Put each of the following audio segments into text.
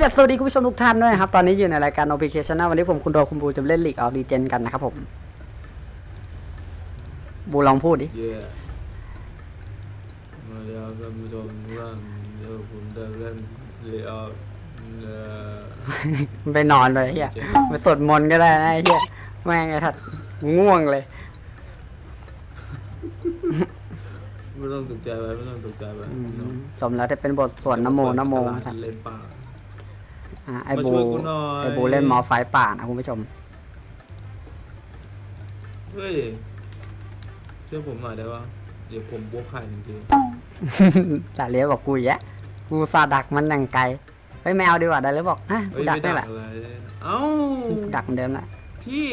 ดีสวัสดีคุณผู้ชมทุกท่านด้วยนะครับ ตอนนี้อยู่ในรายการ o p k Channel วันนี้ผมคุณโดคุณบูจะเล่น League of Legends กันนะครับผม บูลองพูดดิ เย่มาแล้วท่านผู้ชมทุกท่านเดี๋ยวผมจะเล่นเรียบเอ่อไปนอนเลยไอ้เฮียไปสวดมนต์ก็ได้นะไอ้เฮียแม่งไอ้ทัดง่วงเลย ไม่ต้องตกใจไปไม่ต้องตกใจไปอืมสมแล้วที่เป็นบทสวดนโมนโมตลาดครับเล่นป่า อะไอ้มาบูช่วยกูหน่อย ไอ้บูเล่นมอไฟป่านะคุณผู้ชม เฮ้ยช่วยผมหน่อยได้ปะเดี๋ยวผมบวกไข่หนึ่งทีแต่เลี้ยวบอกกูอีกแยะกูซาดักมันนังไกลไปแมวดีกว่าได้เลยบอกฮะกูเฮ้ยดักไม่ได้ดัแหกละอะไร เอ้าดักเหมือนเดิมแหละ พี่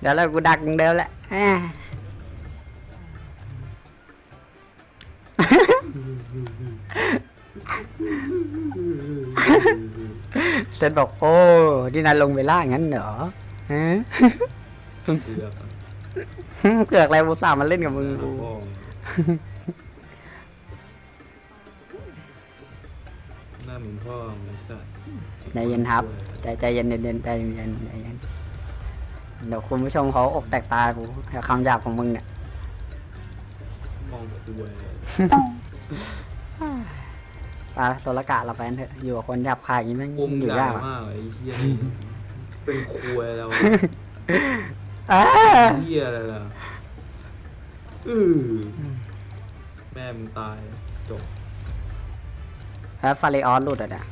เดี๋ยวเรากูดักเหมือนเดิมแหละแหม เซนบอกโอ้ดินาลงเวล่างั้นเหรอฮะเสือกอะเกือกอะไรบูสาห์มาเล่นกับมึงกูพ่อหน้าเหมือนพ่อเหมือนสัตว์ใจเย็นครับใจใจเย็นเย็นใจเย็นใจเย็นเดี๋ยวคุณผู้ชมเขาอกแตกตายกูกับคำหยาบของมึงเนี่ยมองคุย ไปโซละกะเราไปกันเถอะอยู่กับคนหยาบคายอย่างนี้แม่งอุ้มอยู่ด่ายากอะมากไอ้เหี้ยเป็นครัวแล้วอ่าเหี้ยอะไรล่ะอือแม่มึงตายจบแล้วฟาริออสหลุดอะเนี่ย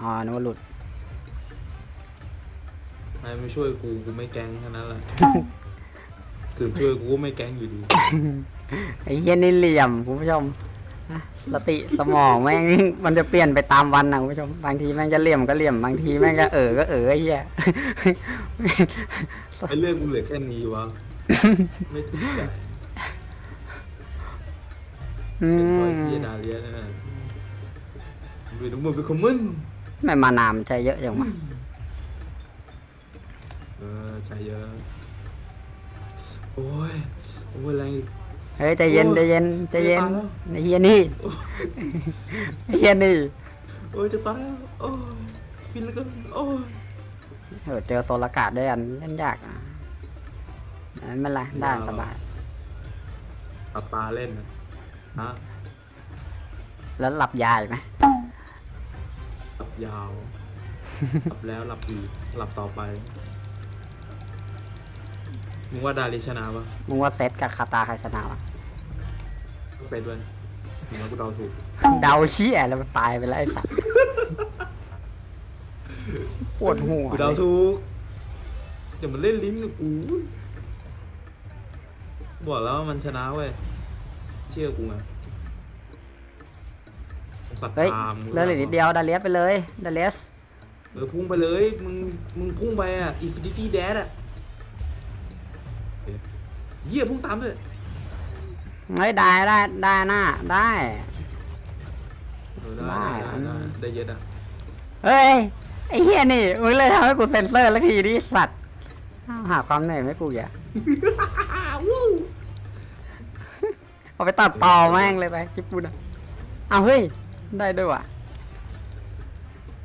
อ๋อนึกว่าหลุดนายไม่ช่วยกูกูไม่แก๊งแค่นั้นแหละถึงช่วยกูก็ไม่แก๊งอยู่ดีไอ้เหี้ยนี่เหลี่ยมคุณผู้ชม สติสมองแม่งมันจะเปลี่ยนไปตามวันนะคุณผู้ชมบางทีแม่งจะเหลี่ยมก็เหลี่ยมบางทีแม่งก็เออก็เออไอ้เหี้ยไอ้เรื่องกูเหลือแค่นี้วะไม่ถูกใจอืเป็นเพราะไอ้มเหี้ยดาเลียนั่นน่ะเป็นทั้งหมดเป็นคอมมอนไม่มานามใช้เยอะจังวะเออใช่เยอะโอ้ยโอ้ยแรงอีก เฮ้ยใจเย็นใจเย็นใจเย็นตายแล้วไอ้เหี้ยนี่ไอ้เหี้ยนี่โอ้ยจะตายแล้วโอ้ยฟินแล้วก็โอ้ยเออเจอโซลกาดด้วยกันเล่นยากอะไม่เป็นไรได้สบายตัดตาเล่นนะฮะแล้วหลับยายไหมหลับยาวหลับแล้วหลับอีกหลับต่อไปมึงว่าดาริชนะปะมึงว่าเซตกับคาตาใครชนะวะ เซตด้วยมึงว่ากูเดาถูกเดาเชี่ยแล้วมันตายไปแล้วไอ้สัสปวดหัวกูเดาถูกอย่ามาเล่นลิ้นกับกูบอกแล้วว่ามันชนะเว้ยเชื่อกูไงสัตว์เฮ้ยตามเหลยเหลือนิดเดียวดาเลียสไปเลยดาเลียสเออพุ่งไปเลยมึงมึงพุ่งไปอะ Infinity Dash อะเอ๊ะเหี้ยพุ่งตามด้วย เฮ้ยได้ได้ได้หน้าได้ เออได้ได้ได้ได้ได้เยอะอะเฮ้ยไอ้เฮียนี่มึงเลยทำให้กูเซ็นเซอร์แล้วทีดิสัตว์หาความเหนื่อยไม่กูอย่าวู้เอาไปตัดต่อแม่งเลยไปคลิปกูนะเอาเฮ้ยได้ด้วยว่ะ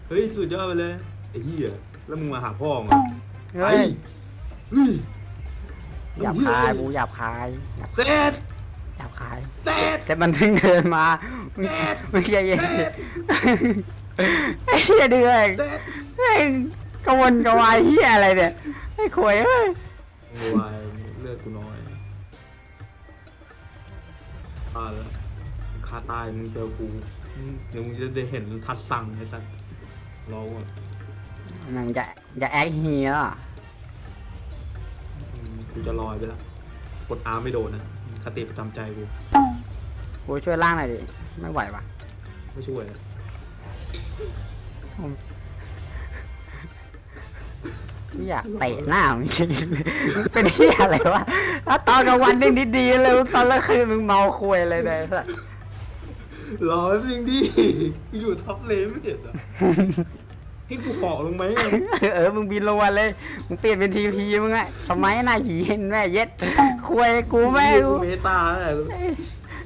เฮ้ยสุดยอดไปเลยไอ้เหี้ยแล้วมึงมาหาพ่อมึงเฮ้ยเฮ้ยหยาบคายบูหยาบคาย เสร็จ หยาบคายเสร็จแต่มันเพิ่งเดินมามึงมึงใจเย็นดิไอ้เฮียเดือยเสร็จไอ้กระวนกระวายเฮียอะไรเนี่ยไอ้ขวยเอ้ยโอ้ยเลือดกูน้อยตายแล้วคาตายมึงเจอกูเดี๋ยวมึงจะได้เห็นทัดสั่งไอ้สัสรอก่อนมันจะจะแอคเฮียเหรออืมกูจะลอยไปแล้วกดอาร์ไม่โดนนะ คติประจำใจกูกูช่วยล่างหน่อยดิ ไม่ไหวว่ะไม่ช่วยอะไม่อยากเตะหน้ามึงจริงๆเป็นเฮียอะไรวะแล้วตอนกลางวันยังดีๆเลยตอนกลางคืนมึงเมาคุยเลยเนี่ยสัส รอแป๊บนึงดิกูอยู่ท็อปเลนไม่เห็นเหรอ ให้กูขอลงไหมอะเออ มึงบินลงมาเลย มึงเปลี่ยนเป็นทีพีมึงอะสมัยหน้าหีเห็นแม่เย็ดคุยกูแม่กูกูเมตาแหละไ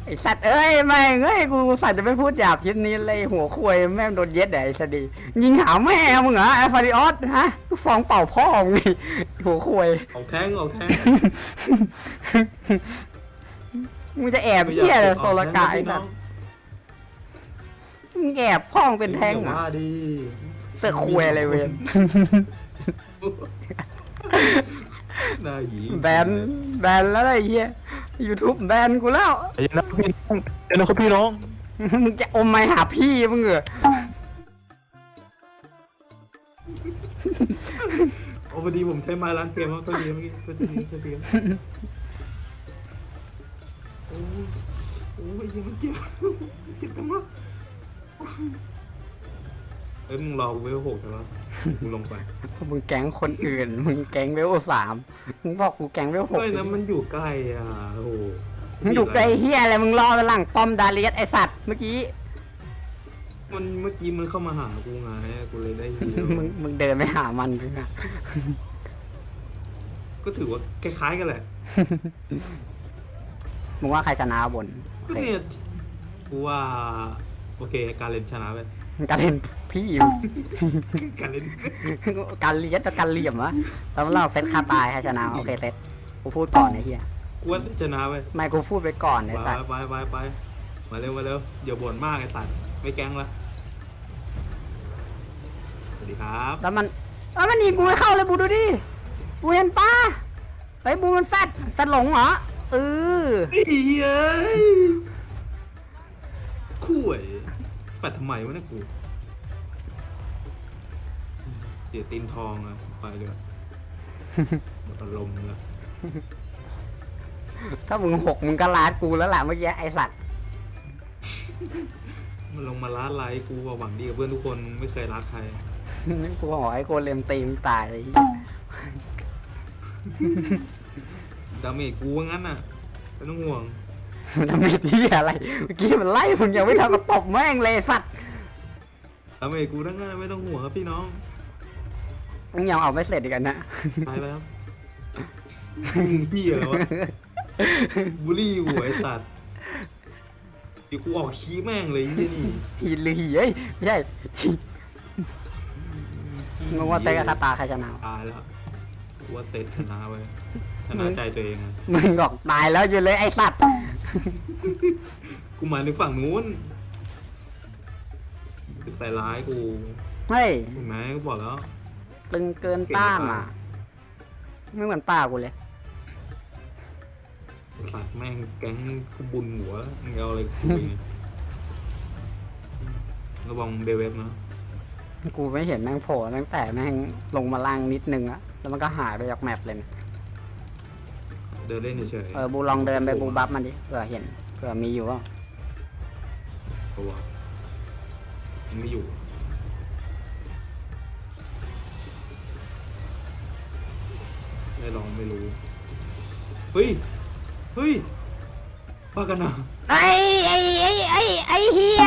ไอสัตว์เอ้ยแม่งเอ้ยกูสัตว์จะไม่พูดหยาบคลิปนี้เลยหัวควยแม่งโดนเย็ดไอ้สดียิงหาแม่มึงเหรอไอ้ฟาริออสฮะลูกฟองเป่าพ่อมึงนี่หัวควยเอาแทงเอาแทงมึงจะแอบเหี้ยเลยโซลกาไอ้น้สัอตงว์มึงแอบพ่องเป็นแทงอย่าเหรอะว่าดี เสือกควยอะไรเวนหน้าหยีแบนแบนแล้วไอ้เหี้ยยูทูบแบนกูแล้วใจเย็นนะพี่น้องใจเย็นนะครับพี่น้อง มึงจะอมไม้หาพี่มึงเหรอโอ้พอดีผมใช้ไม้ร้านเกมเขาตัวเดียวเมื่อกี้ตัวเดียวตัวเดียวโอ้ยโอ้ยยังมันเจ็บเจ็บจังวะ เอ้ยมึงรอกูไว้หกใช่ปะกูลงไปมึงแก๊งคนอื่น มึงแก๊งเวลสามมึงบอกกูแก๊งเวลหกเฮ้ยนะมันอยู่ใกล้อะโอ้โหมึงอยู่ไกลเฮียอะไรมึงรอไปหลังป้อมดาเลียสไอสัตว์เมื่อกี้มันเมื่อกี้มันเข้ามาหากูไงกูเลยได้ยินมึงมึงเดินไปหามันเพื่อก็ถือว่าคล้ายๆกันแหละมึงว่าใครชนะบนก็เนี่ยกูว่า โอเค การเล่นชนะไปการเล่นพี่การเล่นการเลียสกับการเหลี่ยมวะแล้วเราเซตคาตายใครชนะโอเคเซตกูพูดก่อนไอ้เฮียกูว่าชนะไปไม่กูพูดไปก่อนไอ้ไปสัตว์ไปไปไปมาเร็วมาเร็วอย่าบ่นมากไอ้สัตว์ไม่แกล้งละสวัสดีครับแล้วมันแล้วมันหนีกูไม่เข้าเลยบูดูดิบูเห็นปะไอ้ยบูมันแฟดแฟดหลงเหรอเออเอ้ยเอ้ยข่วย ปัดทำไมวะเนี่ยกูเสียตีนทองอะไปเลยหมดอารมณ์ละถ้ามึงหกมึงก็ลาดกูแล้วแหละเมื่อกี้ไอสัตว์มันลงมาล้าไลค์กูว่าหวังดีกับเพื่อนทุกคนไม่เคยรักใครกูบอกไอ้โกเลมตีมตายไอ้เหี้ยดาเมจกูว่างั้นน่ะไม่ต้องห่วง มันทำไม่ดีอะไร เมื่อกี้มันไล่มึงยังไม่ทันมาตบแม่งเลยไอ้สัตว์ดาเมจกูทั้งนั้นไม่ต้องห่วงครับพี่น้องมึงยังเอาไม่เสร็จอีกอันนะตายไปครับพี่อะไรวะบูลลี่หัวไอ้สัตว์เดี๋ยวกูออกขี้แม่งเลยไอ้เหี้ยนี่ฮีหรือฮีเอ้ยไม่ใช่มึงว่าเตะกับคาตาใครชนะตายแล้วกูว่าเซตชนะไปชนะใจตัวเองอะมึงบอกตายแล้วอยู่เลยไอสัตว์ กูหมายถึงฝั่งนู้นไปใส่ร้ายกูเฮ้ยเห็นไหมกูบอกแล้ว ตึงเกินต้านอะ ไม่เหมือนป้ากูเลยสัตว์แม่งแก๊งกูบุญหัวมึงเอาอะไรกูอีกระวังเบลเวฟนะกูไม่เห็นแม่งโผล่ตั้งแต่แม่งลงมาล่างนิดนึงอะแล้วมันก็หายไปจากแมปเลยนะ เดินเล่นเฉยๆเออบูลองเดินไปบูบัฟมันดิเผื่อเห็นเผื่อมีอยู่เปล่าตัวมันไม่อยู่ไม่ลองไม่รู้ เฮ้ย เฮ้ยบ้ากันนะไอ้ไอ้ไอ้ไอ้ไอ้เฮีย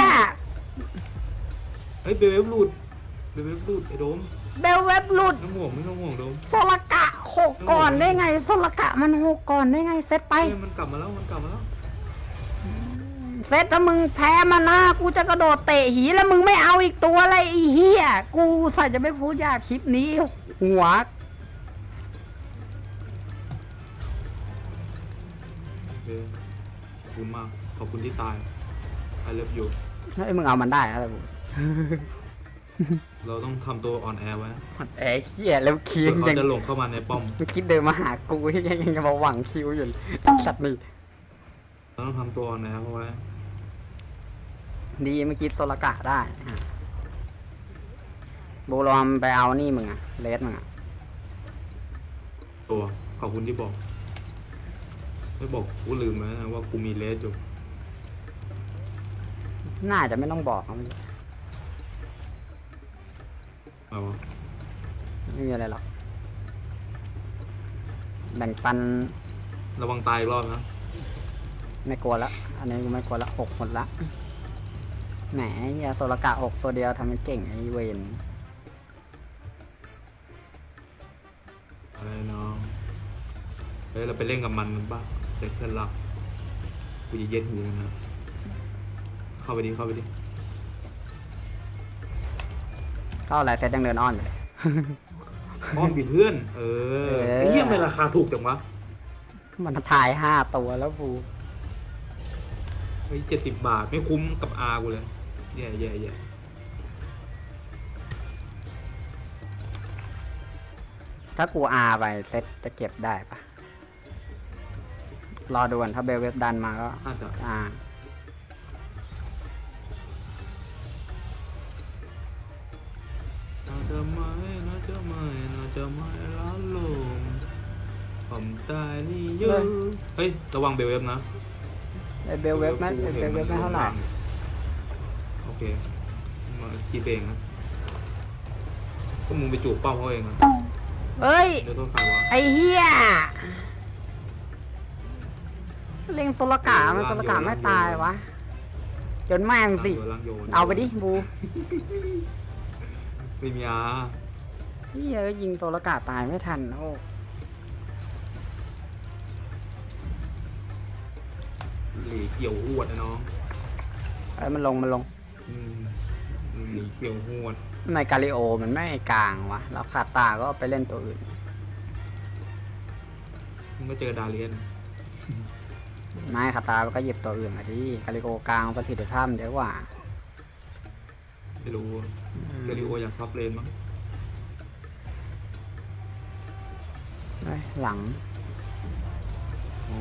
เฮ้ยเบลเวฟหลุดเบลเวฟหลุดไอ้โดมเบลเว็บหลุดไม่ต้องห่วงไม่ต้องห่วงโดมโซลกะ หกก่อนได้ไงโซลกะมันหกก่อนได้ไงเซตไปเฮ้ยมันกลับมาแล้วมันกลับมาแล้วเซตถ้ามึงแพ้มานะกูจะกระโดดเตะหีแล้วมึงไม่เอาอีกตัวอะไรไอ้เฮียกูใส่จะไม่พูดยากคลิปนี้ หัว โอเคขอบคุณมากขอบคุณที่ตาย I love you เฮ้ยมึงเอามันได้อะไรบุ เราต้องทำตัวอ่อนแอไว้เอ้ยเฮียแล้วคิเพื่วอเขายังจะหลงเข้ามาในป้อมมึงคิดเดินมาหากูยังยังจะมาหวังคิวอยู่เลยสัตว์นี่เราต้องทำตัวอ่อนแอเขาไว้ดีเมื่อกี้โซลกะได้อะบูรอมไปเอานี่มึงอะเลสมึงอะตัว ขอบคุณที่บอก ไม่บอกกูลืมแล้วนะว่ากูมีเลสอยู่น่าจะไม่ต้องบอกนะมัน เอาวะไม่มีอะไรหรอก แบ่งปันระวังตายอีกรอบนะไม่กลัวละ อันนี้กูไม่กลัวละหกหมดละ แหมเฮียโซลกะหกตัวเดียวทำเป็นเก่งไอ้เวนอะไรน้องเฮ้ยเราไปเล่นกับมันบ้างเซ็กเพื่อนรักกูจะเย็นหูมันนะเข้าไปดิเข้าไปดิ เข้าอะไรเซตยังเดินอ้อนอยู่เลย อ้อมผิดเพื่อน เออเออไอ้เหี้ยทำไมราคาถูกจังวะมันถ่ายห้าตัวแล้วบูเฮ้ยเจ็ดสิบบาทไม่คุ้มกับอากูเลยแย่แย่แย่ถ้ากูอาไปเซตจะเก็บได้ปะรอดูก่อนถ้าเบลเว็บดันมาก็น่าจะอ่า จะไม่น่าจะไม่น่าจะไม่ล้าลงผมตายนี่เยอะเฮ้ยระวังเบลเว็บนะไอเบลเว็บไม่ไอเบลเว็บไม่เท่าไหร่โอเคมาคิดเองนะก็มึงไปจูบเป้าเขาเองนะเอ้ยเดี๋ยวโทษใครวะไอเฮียเล็งโซลกามันโซลกาไม่ตายวะจนแม่งสิลังโยนเอาไปดิบู ไม่มีอาเฮียยิงโซลกาตายไม่ทันโอ้หลีเกี่ยวหวดนะน้องไอ้ยมันลงมันลงอืมหลีเกี่ยวหวดทำไมกาลิโอมันไม่กลางวะแล้วคาตาก็ไปเล่นตัวอื่น มึงก็เจอดาเลียนไม่คาตาก็หยิบตัวอื่นมาดิกาลิโอกลางประสิทธิภาพมันเยอะกว่า ไม่รู้เกลิโออยากพับเลนมั้งเฮ้ยหลัง อ๋อ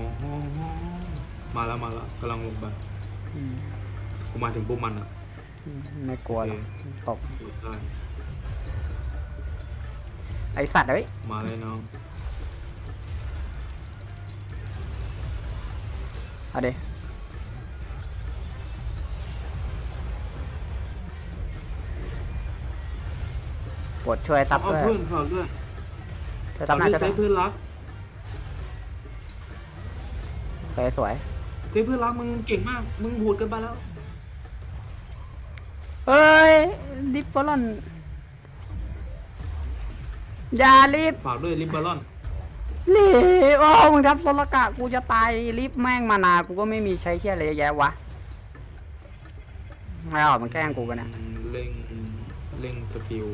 มาแล้วมาแล้วกำลังลงไปอืมกูมาถึงปุ๊บมันอะไม่กลัวหรอกตกหยุดได้ไอสัตว์เอ้ยมาเลยน้องเอาดิปว ดช่วยซับเอาด้วยเพื่อนฝากด้วยช่วยฝาซักบหน่อยด้วยช่วยซับเซฟเพื่อนรักสวยสวยเซฟเพื่อนรักมึงเก่งมาก มึงโหดเกินไปแล้วเฮ้ย ดิปเปอรอนอย่ารีบฝากด้วยลิมเบอรอนรีบโอ้มึงทับโซลกะกูจะตายรีบแม่งมานากูก็ไม่มีใช้เชี่ยอะไรเยอะแยะวะไม่เอามันแกล้งกูกันนะเร่งเร่งสกิล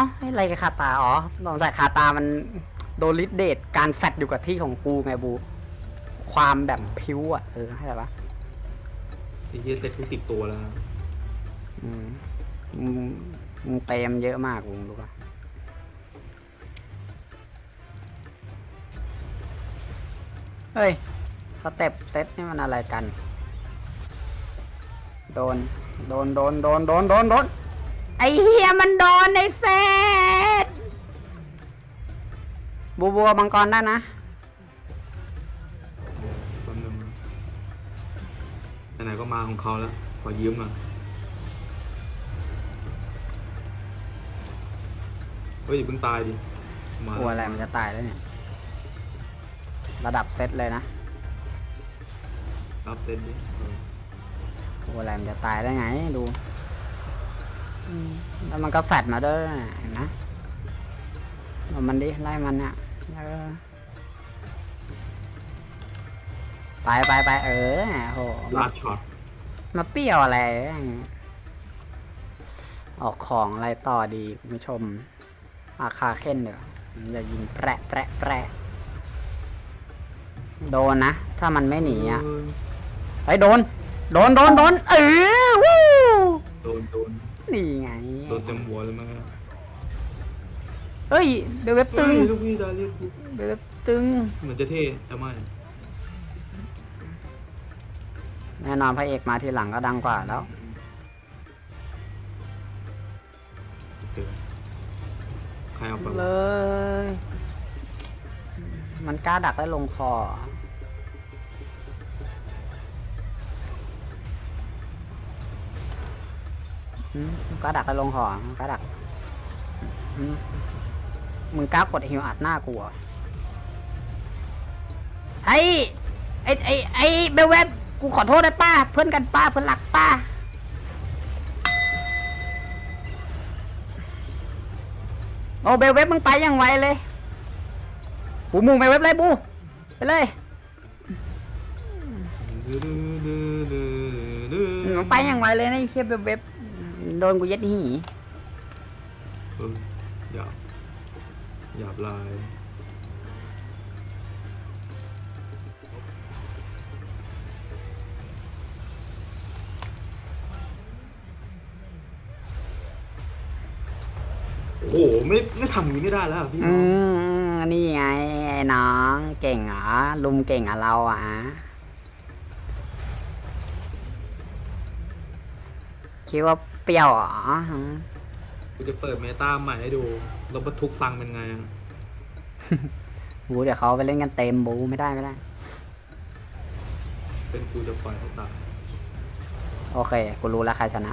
อ้าให้อะไรกับคาตาอ๋อสงสัยคาตามันโดนลิดเดทการแฟดอยู่กับที่ของกูไงบู ความแบบพิ้วอะเออให้อะไรวะไอ้เหี้ยเซตที่สิบตัวแล้วนะอืมมึงมึงเต็มเยอะมากมึงรู้ปะเฮ้ยสเต็ปเซตนี่มันอะไรกัน โดน โดน โดน โดน โดน โดน โดน ไอเฮียมันโดนในเซตบูบัวมังกรได้นะ แป๊บนึงนะไหนๆก็มาของเขาแล้ว ขอยืมหน่อยเฮ้ยอย่าเพิ่งตายดิมากลัวอะไรมันจะตายแล้วเนี่ย ระดับเซตเลยนะรับเซตดิเออกลัวอะไรมันจะตายได้ไงดูอืม แล้วมันก็แฟดมาด้วยเห็นนะเอามันดิไล่มันเนี่ยเออไปไปไปเออโหมาลาดช็อตมาเปรี้ยวอะไร ออกของอะไรต่อดีคุณผู้ชม อาคาเค้นเดี๋ยวมันจะยิงแปะแปะแปะโดนนะ ถ้ามันไม่หนีอะเออไอ้ยโดน โดนโดนโดนเออวู้โดนโดน นี่ไง โดนเต็มหัวเลยมั้งเฮ้ยเบลเว็บตึเฮ้ง ยลูกพี่ดาเลียนกูเบลเว็บตึง เหมือนจะเท่แต่ไม่แน่นอนพระเอกมาทีหลังก็ดังกว่าแล้วเจอใครเอาไปเลวะยมันกล้าดักได้ลงคอ กล้าดักได้ลงคอกล้าดักมึงกล้ากดฮิวอัดหน้ากูเหรอไอ้ไอ้ไอ้ไอ้เบลเว็บกูขอโทษได้ป้า เพื่อนกันป้าเพื่อนหลักป้าโอ้เบลเว็บมึงไปยังไวเลยบูมูไปเว็บเลยบูไปเลยมึงไปยังไวเลยนะไอ้เคียเบลเว็บ โดนกูยัดหีเออหยาบหยาบลาย โอ้โห ไม่ไม่ทำอย่างนี้ไม่ได้แล้วอะพี่อืมนี่ไงไอ้น้องเก่งเหรอลุมเก่งเหรอเราอะ คิดว่าเปรี้ยวเหรอฮะกูจะเปิดเมตาใหม่ให้ดูแล้วบรรทุกฟังเป็นไงอะบูเดี๋ยวเขาไปเล่นกันเต็มบูไม่ได้ไม่ได้ เป็นกูจะปล่อยให้ตายโอเค กูรู้แล้วใครชนะ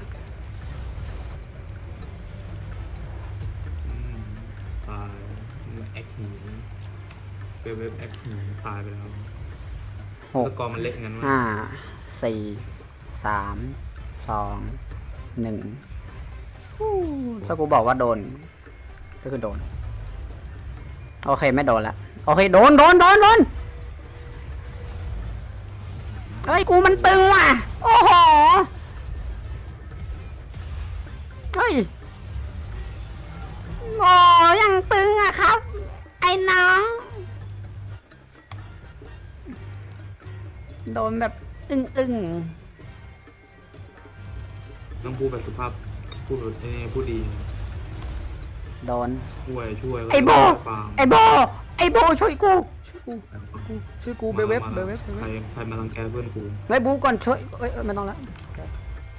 อืมตายแอคหีเว็บเว็บแอคหีตายไปแล้วหก สกอร์มันเล็กงั้นวะห้าสี่สามสอง หนึ่งฮู้ถ้ากูบอกว่าโดน ก็คือโดน โอเคไม่โดนละ โอเค โดนโดนโดนโดนเฮ้ย กูมันตึงว่ะ โอ้โห เฮ้ยโอ้ยังตึงอะครับ ไอ้น้อง โดนแบบ อึ้งอึ้ง ต้องพูดแบบสุภาพ พูดแบบไอ้นี่พูดดีๆโดน ช่วยช่วยไอ้โบฟาร์มไอ้โบ ไอ้โบช่วยกู ช่วยกู ช่วยกูเบลเว็บมาเบมาลเว็บเบลใครเว็บใครมารังแกเพื่อนกูไอ้บูก่อนช่วยเอ้ยเอ้ยไม่ต้องละ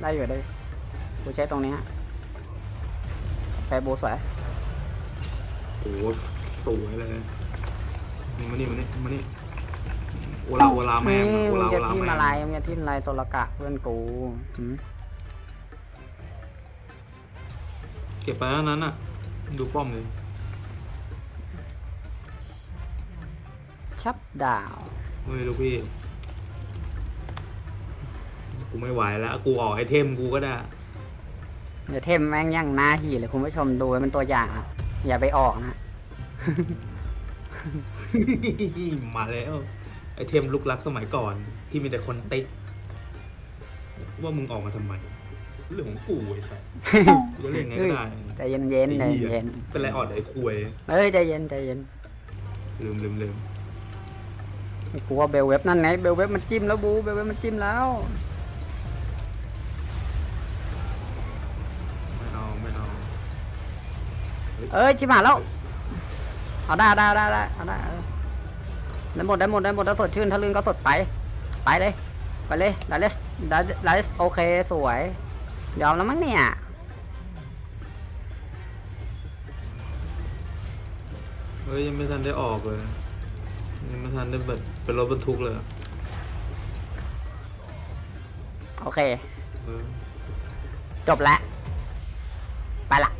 ได้อยู่ได้อยู่กูใช้ตรงนี้ฮะแฟบูสวยโอ้โหสวยเลยนี่มานี่มานี่มานี่โอลาโอลาแม่งนี่โอมึงลาโอจะลาทิมแม่อะไรงมึงจะทิมอะไรโซลกะเพื่อนกูหืม ก็บไปแล้วนั้นอะ ดูป้อมเลยชับดาวไม่รู้พี่ กูไม่ไหวแล้ว กูออกไอเทมกูก็ได้ เดี๋ยวเทมแม่งย่างหน้าหีเลยคุณผู้ชมดูไว้เป็นตัวอย่างอะอย่าไปออกนะ มาแล้ว ไอเทมลุกลักสมัยก่อนที่มีแต่คนติ๊ก ว่ามึงออกมาทำไม เรื่องของกูไอ้สัสกูจะเล่นไงก็ได้ใจเย็นเย็นๆใจไอ้เหี้ยเย็นเป็นไรอ่อนไอ้คุยเอ้ยใจเย็นใจเย็นลืมลืมลืมกูว่าเบลเว็บนั่นไงเบลเว็บมันจิ้มแล้วบูเบลเว็บมันจิ้มแล้วไม่เอาไม่เอาเอ้ยชิบหายแล้วเอาได้ได้ได้ได้เอาได้เออได้หมดได้หมดได้หมดถ้าสดชื่นถ้าลื่นก็สดไป ไปเลย ไปเลยดาเลสดาดาเลสโอเคสวย ยอมแล้วมั้งเนี่ย เฮ้ยยังไม่ทันได้ออกเลย ยังไม่ทันได้แบบเป็นรถบรรทุกเลยอะโอเค เออจบแล้ว ไปละ